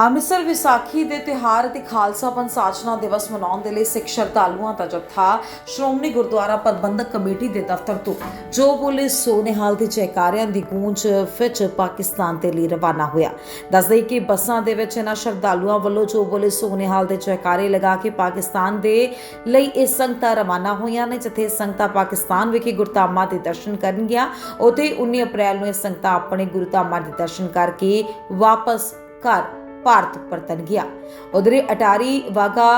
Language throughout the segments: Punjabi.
ਅੰਮ੍ਰਿਤਸਰ ਵਿਸਾਖੀ ਦੇ ਤਿਉਹਾਰ ਅਤੇ ਖਾਲਸਾ ਪੰਥ ਸਾਜਨਾ ਦਿਵਸ ਮਨਾਉਣ ਦੇ ਲਈ ਸਿੱਖ ਸ਼ਰਧਾਲੂਆਂ ਦਾ ਜਥਾ ਸ਼੍ਰੋਮਣੀ ਗੁਰਦੁਆਰਾ ਪ੍ਰਬੰਧਕ ਕਮੇਟੀ ਦੇ ਦਫ਼ਤਰ ਤੋਂ, ਜੋ ਬੋਲੇ ਸੋਨੇਹਾਲ ਦੇ ਜੈਕਾਰਿਆਂ ਦੀ ਗੂੰਜ ਵਿੱਚ ਪਾਕਿਸਤਾਨ ਦੇ ਲਈ ਰਵਾਨਾ ਹੋਇਆ। ਦੱਸਦੇ ਕਿ ਬੱਸਾਂ ਦੇ ਵਿੱਚ ਇਹਨਾਂ ਸ਼ਰਧਾਲੂਆਂ ਵੱਲੋਂ ਜੋ ਬੋਲੇ ਸੋਨੇਹਾਲ ਦੇ ਜੈਕਾਰੇ ਲਗਾ ਕੇ ਪਾਕਿਸਤਾਨ ਦੇ ਲਈ ਇਹ ਸੰਗਤਾਂ ਰਵਾਨਾ ਹੋਈਆਂ ਨੇ, ਜਿੱਥੇ ਸੰਗਤਾਂ ਪਾਕਿਸਤਾਨ ਵਿਖੇ ਗੁਰਧਾਮਾਂ ਦੇ ਦਰਸ਼ਨ ਕਰਨਗੀਆਂ ਉਤੇ 19 ਅਪ੍ਰੈਲ ਨੂੰ ਇਹ ਸੰਗਤਾਂ ਆਪਣੇ ਗੁਰਧਾਮਾਂ ਦੇ ਦਰਸ਼ਨ ਕਰਕੇ ਵਾਪਸ ਘਰ ਭਾਰਤ ਪਰਤਣ ਗਿਆ। ਉਧਰੇ ਅਟਾਰੀ ਵਾਗਾ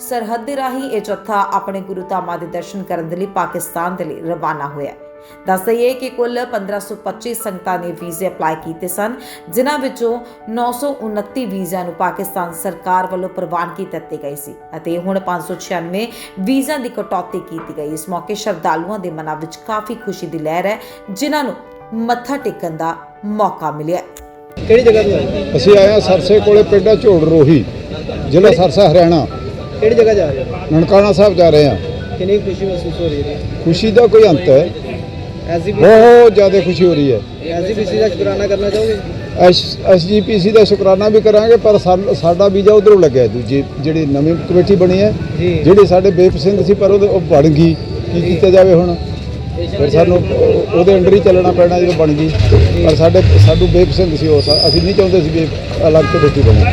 ਸਰਹੱਦ ਦੇ ਰਾਹੀਂ ਇਹ ਜੱਥਾ ਆਪਣੇ ਗੁਰੂ ਧਾਮਾਂ ਦੇ ਦਰਸ਼ਨ ਕਰਨ ਦੇ ਲਈ ਪਾਕਿਸਤਾਨ ਦੇ ਲਈ ਰਵਾਨਾ ਹੋਇਆ ਦੱਸ ਦਈਏ ਕਿ ਕੁੱਲ 1525 ਸੰਗਤਾਂ ਨੇ ਵੀਜ਼ੇ ਅਪਲਾਈ ਕੀਤੇ ਸਨ, ਜਿਨ੍ਹਾਂ ਵਿੱਚੋਂ 929 ਵੀਜ਼ਿਆਂ ਨੂੰ ਪਾਕਿਸਤਾਨ ਸਰਕਾਰ ਵੱਲੋਂ ਪ੍ਰਵਾਨਗੀ ਦਿੱਤੀ ਗਈ ਸੀ ਅਤੇ ਹੁਣ 596 ਵੀਜ਼ਿਆਂ ਦੀ ਕਟੌਤੀ ਕੀਤੀ ਗਈ। ਇਸ ਮੌਕੇ ਸ਼ਰਧਾਲੂਆਂ ਦੇ ਮਨਾਂ ਵਿੱਚ ਕਾਫੀ ਖੁਸ਼ੀ ਦੀ ਲਹਿਰ ਹੈ, ਜਿਨ੍ਹਾਂ ਨੂੰ ਮੱਥਾ ਟੇਕਣ ਦਾ ਮੌਕਾ ਮਿਲਿਆ ਕਿਹੜੀ ਜਗ੍ਹਾ ਤੋਂ ਆਏ? ਅਸੀਂ ਆਏ ਹਾਂ ਸਰਸੇ ਕੋਲੇ ਪਿੰਡ ਆ ਝੋੜ ਰੋਹੀ ਜ਼ਿਲ੍ਹਾ ਸਰਸਾ ਹਰਿਆਣਾ। ਕਿਹੜੀ ਜਗ੍ਹਾ ਜਾ ਰਹੇ ਹੋ? ਨਨਕਾਣਾ ਸਾਹਿਬ ਜਾ ਰਹੇ ਹਾਂ। ਕਿੰਨੀ ਖੁਸ਼ੀ ਮਹਿਸੂਸ ਹੋ ਰਹੀ ਹੈ? ਖੁਸ਼ੀ ਦਾ ਕੋਈ ਅੰਤ ਹੈ। ਬਹੁਤ ਜ਼ਿਆਦਾ ਖੁਸ਼ੀ ਹੋ ਰਹੀ ਹੈ। ਐਸਜੀਪੀਸੀ ਦਾ ਸ਼ੁਕਰਾਨਾ ਕਰਨਾ ਚਾਹੋਗੇ? ਐਸਜੀਪੀਸੀ ਦਾ ਸ਼ੁਕਰਾਨਾ ਵੀ ਕਰਾਂਗੇ ਪਰ ਸਾਡਾ ਵੀਜ਼ਾ ਉਧਰੋਂ ਲੱਗਿਆ ਦੂਜੀ ਜਿਹੜੀ ਨਵੀਂ ਕਮੇਟੀ ਬਣੀ ਹੈ ਜਿਹੜੀ ਸਾਡੇ ਬੇਪ ਸਿੰਘ ਸੀ ਪਰ ਉਹ ਬਣ ਗਈ। ਕੀ ਕੀਤਾ ਜਾਵੇ ਹੁਣ? ਫਿਰ ਸਾਨੂੰ ਉਹ- ਉਹਦੇ ਅੰਡਰ ਹੀ ਚੱਲਣਾ ਪੈਣਾ ਜਦੋਂ ਬਣ ਗਈ। ਪਰ ਸਾਡੇ ਸਾਡੂ ਬੇਪ ਸਿੰਘ ਸੀ ਉਹ ਸਾ- ਅਸੀਂ ਨਹੀਂ ਚਾਹੁੰਦੇ ਸੀ ਵੀ ਇਹ ਅਲੱਗ ਕਮੇਟੀ ਬਣੇ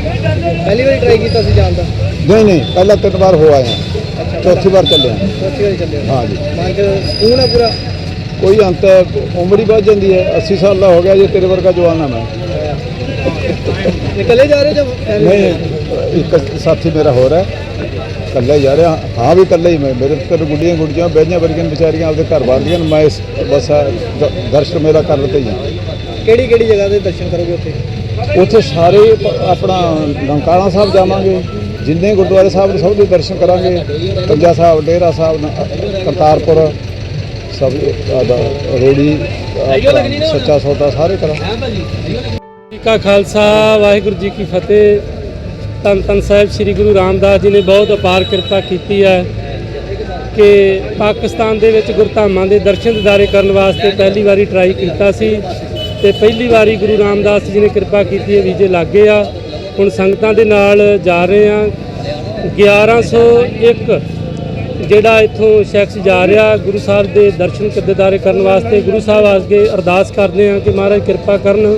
ਪਹਿਲੀ ਵਾਰੀ ਟਰਾਈ ਕੀਤਾ ਸੀ ਜਾਣ ਦਾ? ਨਹੀਂ ਨਹੀਂ ਪਹਿਲਾਂ ਤਿੰਨ ਵਾਰ ਹੋ ਆਏ ਹਾਂ ਚੌਥੀ ਵਾਰ ਚੱਲੇ ਹਾਂ ਚੌਥੀ ਵਾਰੀ ਚੱਲੇ ਹੋ ਹਾਂ ਜੀ। ਮਨ ਚ ਸਕੂਨ ਹੈ ਪੂਰਾ? ਕੋਈ ਅੰਤ ਹੈ ਉਮਰ ਹੀ ਵੱਧ ਜਾਂਦੀ ਹੈ। 80 ਸਾਲ ਦਾ ਹੋ ਗਿਆ ਜੇ ਤੇਰੇ ਵਰਗਾ ਜਵਾਨ ਆ ਮੈਂ। ਨਿਕਲੇ ਜਾ ਰਹੇ ਹੋ ਨਹੀਂ ਇੱਕ ਸਾਥੀ ਮੇਰਾ ਹੋਰ ਹੈ। ਇਕੱਲਾ ਹੀ ਜਾ ਰਿਹਾ ਹਾਂ ਵੀ ਇਕੱਲਾ ਹੀ ਮੈਂ ਮੇਰੇ ਤੇ ਗੁੱਡੀਆਂ ਗੁੱਡੀਆਂ ਬਹਿਆਂ ਵਰਗੀਆਂ ਵਿਚਾਰੀਆਂ ਆਪਦੇ ਘਰ ਬੰਦੀਆਂ ਮੈਂ ਇਸ ਬਸ ਦ- ਦਰਸ਼ਨ ਮੇਰਾ ਕਰ ਦਿੱਤੇ ਹੀ ਕਿਹੜੀ ਕਿਹੜੀ ਜਗ੍ਹਾ ਦੇ ਦਰਸ਼ਨ ਕਰੋਗੇ ਉੱਥੇ? ਉੱਥੇ ਸਾਰੇ ਆਪਣਾ ਨਨਕਾਣਾ ਸਾਹਿਬ ਜਾਵਾਂਗੇ ਜਿੰਨੇ ਗੁਰਦੁਆਰੇ ਸਾਹਿਬ ਨੇ ਸਭ ਦੇ ਦਰਸ਼ਨ ਕਰਾਂਗੇ ਪੰਜਾ ਸਾਹਿਬ ਡੇਰਾ ਸਾਹਿਬ ਕਰਤਾਰਪੁਰ ਸਭ ਰੋੜੀ ਸੱਚਾ ਸੌਦਾ ਸਾਰੇ ਕਰਾਂਗੇ। ਜੀ ਕਾ ਖਾਲਸਾ ਵਾਹਿਗੁਰੂ ਜੀ ਕੀ ਫਤਿਹ। ਧੰਨ ਧੰਨ ਸਾਹਿਬ ਸ੍ਰੀ ਗੁਰੂ ਰਾਮਦਾਸ ਜੀ ਨੇ ਬਹੁਤ ਅਪਾਰ ਕਿਰਪਾ ਕੀਤੀ ਹੈ ਕਿ ਪਾਕਿਸਤਾਨ ਦੇ ਵਿੱਚ ਗੁਰਧਾਮਾਂ ਦੇ ਦਰਸ਼ਨ ਦਿਦਾਰੇ ਕਰਨ ਵਾਸਤੇ ਪਹਿਲੀ ਵਾਰੀ ਟਰਾਈ ਕੀਤਾ ਸੀ ਤੇ ਪਹਿਲੀ ਵਾਰੀ ਗੁਰੂ ਰਾਮਦਾਸ ਜੀ ਨੇ ਕਿਰਪਾ ਕੀਤੀ ਹੈ ਵੀਜ਼ੇ ਲੱਗੇ ਆ। ਹੁਣ ਸੰਗਤਾਂ ਦੇ ਨਾਲ ਜਾ ਰਹੇ ਆ। 1101 ਜਿਹੜਾ ਇੱਥੋਂ ਸ਼ਖਸ ਜਾ ਰਿਹਾ, ਗੁਰੂ ਸਾਹਿਬ ਦੇ ਦਰਸ਼ਨ ਦਿਦਾਰੇ ਕਰਨ ਵਾਸਤੇ, ਗੁਰੂ ਸਾਹਿਬ ਅੱਗੇ ਅਰਦਾਸ ਕਰਦੇ ਆ ਕਿ ਮਹਾਰਾਜ ਕਿਰਪਾ ਕਰਨ।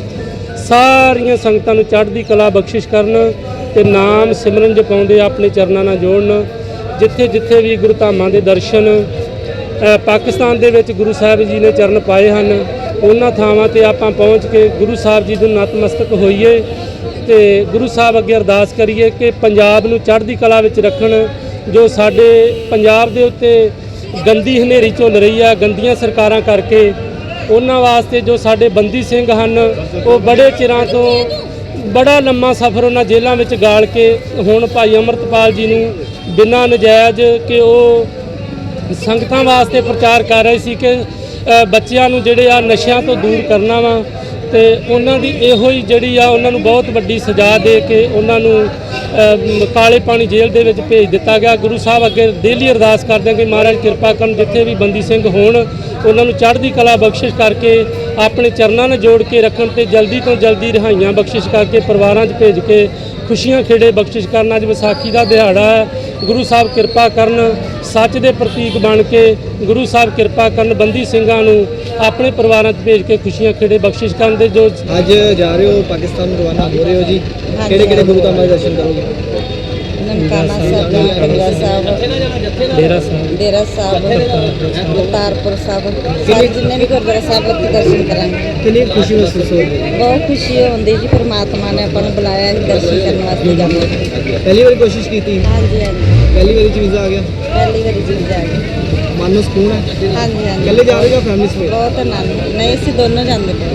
ਸਾਰੀਆਂ ਸੰਗਤਾਂ ਨੂੰ ਚੜ੍ਹਦੀ ਕਲਾ ਬਖਸ਼ਿਸ਼ ਕਰਨ। ਤੇ ਨਾਮ ਸਿਮਰਨ ਜਪਾਉਂਦੇ ਆਪਣੇ ਚਰਨਾਂ ਨਾਲ ਜੋੜਨ। ਜਿੱਥੇ ਜਿੱਥੇ ਵੀ ਗੁਰੂ ਧਾਮਾਂ ਦੇ ਦਰਸ਼ਨ ਪਾਕਿਸਤਾਨ ਦੇ ਵਿੱਚ ਗੁਰੂ ਸਾਹਿਬ ਜੀ ਨੇ ਚਰਨ ਪਾਏ ਹਨ, ਉਹਨਾਂ ਥਾਵਾਂ ਤੇ ਆਪਾਂ ਪਹੁੰਚ ਕੇ ਗੁਰੂ ਸਾਹਿਬ ਜੀ ਨੂੰ ਨਤਮਸਤਕ ਹੋਈਏ ਤੇ ਗੁਰੂ ਸਾਹਿਬ ਅੱਗੇ ਅਰਦਾਸ ਕਰੀਏ ਕਿ ਪੰਜਾਬ ਨੂੰ ਚੜ੍ਹਦੀ ਕਲਾ ਵਿੱਚ ਰੱਖਣ, ਜੋ ਸਾਡੇ ਪੰਜਾਬ ਦੇ ਉੱਤੇ ਗੰਦੀ ਹਨੇਰੀ ਝੁੱਲ ਰਹੀ ਆ, ਗੰਦੀਆਂ ਸਰਕਾਰਾਂ ਕਰਕੇ, ਉਹਨਾਂ ਵਾਸਤੇ ਜੋ ਸਾਡੇ ਬੰਦੀ ਸਿੰਘ ਹਨ, ਉਹ ਬੜੇ ਚਿਰਾਂ ਤੋਂ ਬੜਾ ਲੰਮਾ ਸਫ਼ਰ ਉਹਨਾਂ ਜੇਲ੍ਹਾਂ ਵਿੱਚ ਗਾਲ ਕੇ ਹੁਣ ਭਾਈ ਅਮਰਤਪਾਲ ਜੀ ਨੂੰ ਬਿਨਾਂ ਨਜਾਇਜ਼ ਕਿ ਉਹ ਸੰਗਤਾਂ ਵਾਸਤੇ ਪ੍ਰਚਾਰ ਕਰ ਰਹੇ ਸੀ ਕਿ ਬੱਚਿਆਂ ਨੂੰ ਜਿਹੜੇ ਆ ਨਸ਼ਿਆਂ ਤੋਂ ਦੂਰ ਕਰਨਾ ਵਾ ਤੇ ਉਹਨਾਂ ਦੀ ਇਹੋ ਹੀ ਜਿਹੜੀ ਆ ਉਹਨਾਂ ਨੂੰ ਬਹੁਤ ਵੱਡੀ ਸਜ਼ਾ ਦੇ ਕੇ ਉਹਨਾਂ ਨੂੰ ਕਾਲੇ ਪਾਣੀ ਜੇਲ੍ਹ ਦੇ ਵਿੱਚ ਭੇਜ ਦਿੱਤਾ ਗਿਆ। ਗੁਰੂ ਸਾਹਿਬ ਅੱਗੇ ਡੇਲੀ ਅਰਦਾਸ ਕਰਦੇ ਕਿ ਮਹਾਰਾਜ ਕਿਰਪਾ ਕਰਨ ਜਿੱਥੇ ਵੀ ਬੰਦੀ ਸਿੰਘ ਹੋਣ ਉਹਨਾਂ ਨੂੰ ਚੜ੍ਹਦੀ ਕਲਾ ਬਖਸ਼ਿਸ਼ ਕਰਕੇ ਆਪਣੇ ਚਰਨਾਂ ਨਾਲ ਜੋੜ ਕੇ ਰੱਖਣ ਤੇ ਜਲਦੀ ਤੋਂ ਜਲਦੀ ਰਿਹਾਈਆਂ ਬਖਸ਼ਿਸ਼ ਕਰਕੇ ਪਰਿਵਾਰਾਂ 'ਚ ਭੇਜ ਕੇ ਖੁਸ਼ੀਆਂ ਖੇੜੇ ਬਖਸ਼ਿਸ਼ ਕਰਨ। ਅੱਜ ਵਿਸਾਖੀ ਦਾ ਦਿਹਾੜਾ ਹੈ। ਗੁਰੂ ਸਾਹਿਬ ਕਿਰਪਾ ਕਰਨ ਸੱਚ ਦੇ ਪ੍ਰਤੀਕ ਬਣ ਕੇ ਗੁਰੂ ਸਾਹਿਬ ਕਿਰਪਾ ਕਰਨ ਬੰਦੀ ਸਿੰਘਾਂ ਨੂੰ ਆਪਣੇ ਪਰਿਵਾਰਾਂ 'ਚ ਭੇਜ ਕੇ ਖੁਸ਼ੀਆਂ ਖੇੜੇ ਬਖਸ਼ਿਸ਼ ਕਰਨ ਦੇ ਜੋ ਅੱਜ ਜਾ ਰਹੇ ਹੋ ਪਾਕਿਸਤਾਨ ਨੂੰ ਰਵਾਨਾ ਹੋ ਰਹੇ ਹੋ ਜੀ। ਕਿਹੜੇ ਕਿਹੜੇ ਗੁਰੂ ਧਾਮਾਂ ਦੇ ਦਰਸ਼ਨ ਕਰੋਗੇ? ਨਨਕਾਣਾ ਸਾਹਿਬ ਕੰਗਲਾ ਸਾਹਿਬ। ਡੇਰਾ ਸਾਹਿਬ। ਡੇਰਾ ਸਾਹਿਬ ਕਰਤਾਰਪੁਰ ਸਾਹਿਬ। ਸਾਰੇ ਜਿੰਨੇ ਵੀ ਗੁਰਦੁਆਰਾ ਸਾਹਿਬ ਉੱਥੇ ਦਰਸ਼ਨ ਕਰਾਂਗੇ। ਕਿੰਨੀ ਖੁਸ਼ੀ ਮਹਿਸੂਸ ਹੋ ਰਹੀ ਬਹੁਤ ਖੁਸ਼ੀ ਹੁੰਦੀ ਜੀ ਪਰਮਾਤਮਾ ਨੇ ਆਪਾਂ ਨੂੰ ਬੁਲਾਇਆ ਹੈ ਦਰਸ਼ਨ ਕਰਨ ਵਾਸਤੇ ਜਾਣਾ ਪਹਿਲੀ ਵਾਰੀ ਕੋਸ਼ਿਸ਼ ਕੀਤੀ? ਹਾਂਜੀ ਹਾਂਜੀ। ਪਹਿਲੀ ਵਾਰੀ ਚ ਵੀਜ਼ਾ ਆ ਗਿਆ? ਪਹਿਲੀ ਵਾਰੀ ਜੀ ਜਾ ਕੇ ਮਨ ਨੂੰ ਸਕੂਨ ਹੈ? ਹਾਂਜੀ ਹਾਂਜੀ। ਇਕੱਲੇ ਜਾ ਰਹੇ ਹੋ ਜਾਂ ਫੈਮਿਲੀ ਸਮੇਤ ਬਹੁਤ ਆਨੰਦ। ਨਹੀਂ ਅਸੀਂ ਦੋਨੋਂ ਜਾਂਦੇ। ਪਏ